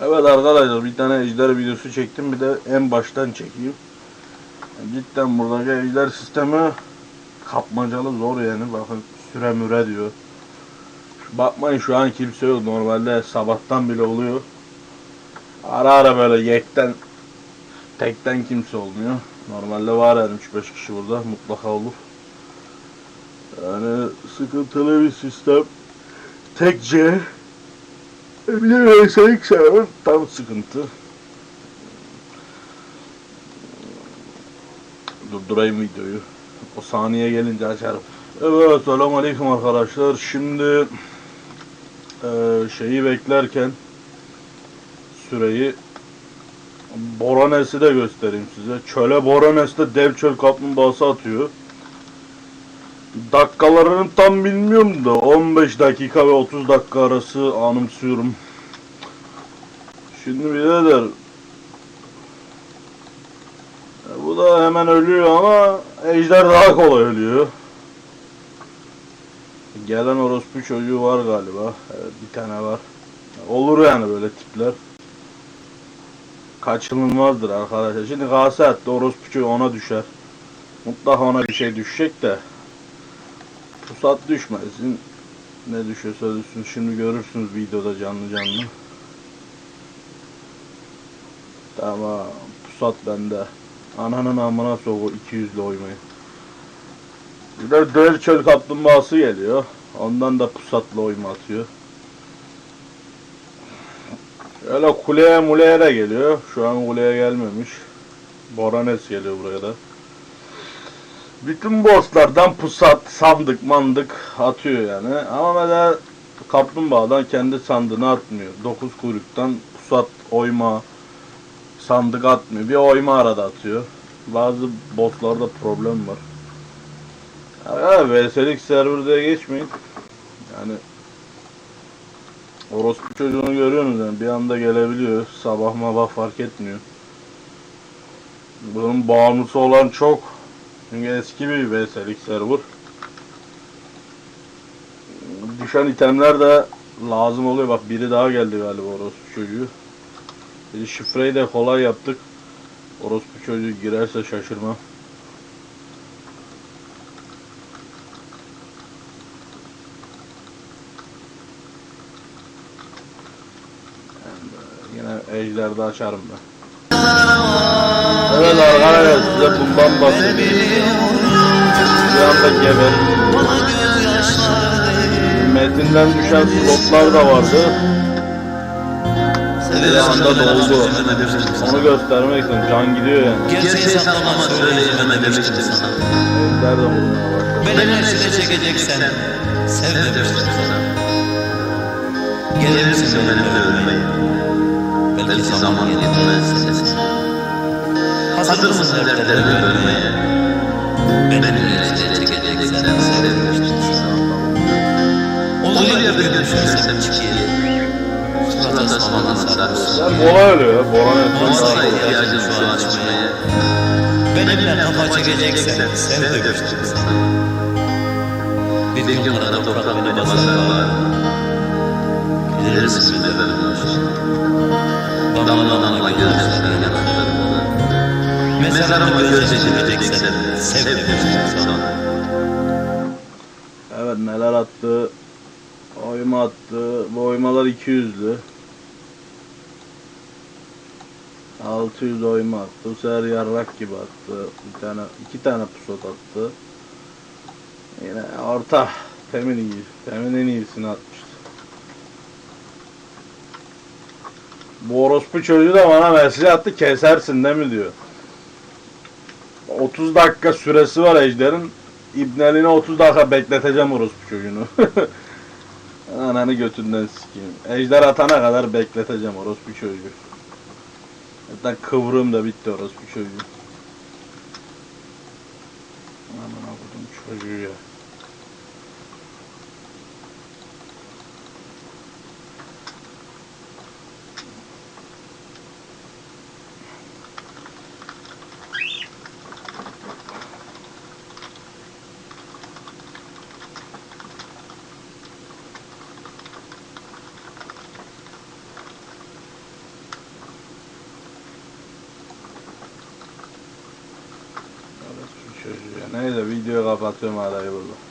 Evet arkadaşlar bir tane ejder videosu çektim bir de en baştan çekeyim. Cidden buradaki ejder sistemi kapmacalı zor yani bakın süre müre diyor. Bakmayın şu an kimse yok normalde sabahtan bile oluyor. Ara ara böyle yekten tekten kimse olmuyor. Normalde var yani 3-5 kişi burada mutlaka olur. Yani sıkıntılı bir sistem. Tek C. Bir VSX server tam sıkıntı. Durdurayım videoyu. O saniye gelince açarım. Evet selamun aleyküm arkadaşlar. Şimdi eee, şeyi beklerken süreyi Boranes'i de göstereyim size. Çöle Boranes'te dev çöl kaplumbağası atıyor. Dakikalarını tam bilmiyorum da 15 dakika ve 30 dakika arası anımsıyorum. Şimdi birader e, bu da hemen ölüyor ama ejder daha kolay ölüyor. Gelen orospu çocuğu var galiba. Evet bir tane var. Olur yani böyle tipler. Kaçınılmazdır arkadaşlar. Şimdi attı orospu çocuğu ona düşer. Mutlaka ona bir şey düşecek de. Pusat düşmesin. Ne düşüyorsa düşsün. Şimdi görürsünüz videoda canlı canlı. Tamam. Pusat bende. Ananın amına soğuk 200'lü oymayı. Bir de dev çöl kaplumbağası geliyor. Ondan da pusatla oyma atıyor. Öyle kuleye muleye de geliyor. Şu an kuleye gelmemiş. Boranes geliyor buraya da. Bütün bosslardan pusat, sandık, mandık atıyor yani. Ama mesela kaplumbağadan kendi sandığını atmıyor. Dokuz kuyruktan pusat, oyma, sandık atmıyor. Bir oyma arada atıyor. Bazı bosslarda problem var. Ya VS'lik serverda geçmeyin. Yani orospu çocuğunu görüyorsunuz yani bir anda gelebiliyor. Sabah mabah fark etmiyor. Bunun bağımlısı olan çok. Çünkü eski bir VS'lik server. Düşen itemler de lazım oluyor. Bak biri daha geldi galiba orospu çocuğu. Dedi şifreyi de kolay yaptık. Orospu çocuğu girerse şaşırmam. Yine ejderde açarım ben. Evet arkadaşlar size bundan bahsedeyim. Bir anda geber. Metinden düşen slotlar da vardı. Bir anda doldu. Onu göstermek istedim. Can gidiyor yani. Gerçeği saklama söyleyememe demiştim sana. Ejder de vurmaya başladı. Benimle çile çekeceksen sev demiştim sana. Gelir misin benimle ölmeye? Belki zaman yetmez. Hazır mısın dertlerimi ölmeye? Benimle çile çekeceksen sev demiştim sana. Oluyor ya bir gün düşersem çikiye. Sırada samanla sarılsın. Sen bola ölüyor ya. Bola ne? Olsa ihtiyacın şu açmaya Benimle kafa çekeceksen sev demiştim sana Bir gün arada toprak beni basar Gelirsin bir de benim başım Damlamanla gözlerine yanaklarımda Mezarıma göz çekeceksen sev demiştim sana Evet neler attı. Oyma attı. Bu oymalar 200'lü. 600 oyma attı. Bu sefer yarrak gibi attı. Bir tane, iki tane pusat attı. Yine orta. Temin iyi. Temin en iyisini atmıştı. Bu orospu çocuğu da bana mesaj attı kesersin değil mi diyor. 30 dakika süresi var Ejder'in. İbneliğine 30 dakika bekleteceğim orospu çocuğunu. Ananı götünden sikeyim. Ejder atana kadar bekleteceğim orospu çocuğu. Zaten kıvrım da bitti orospu çocuğu. Aman okudum çocuğu ya. Neyse video kapatıyorum arayı burada.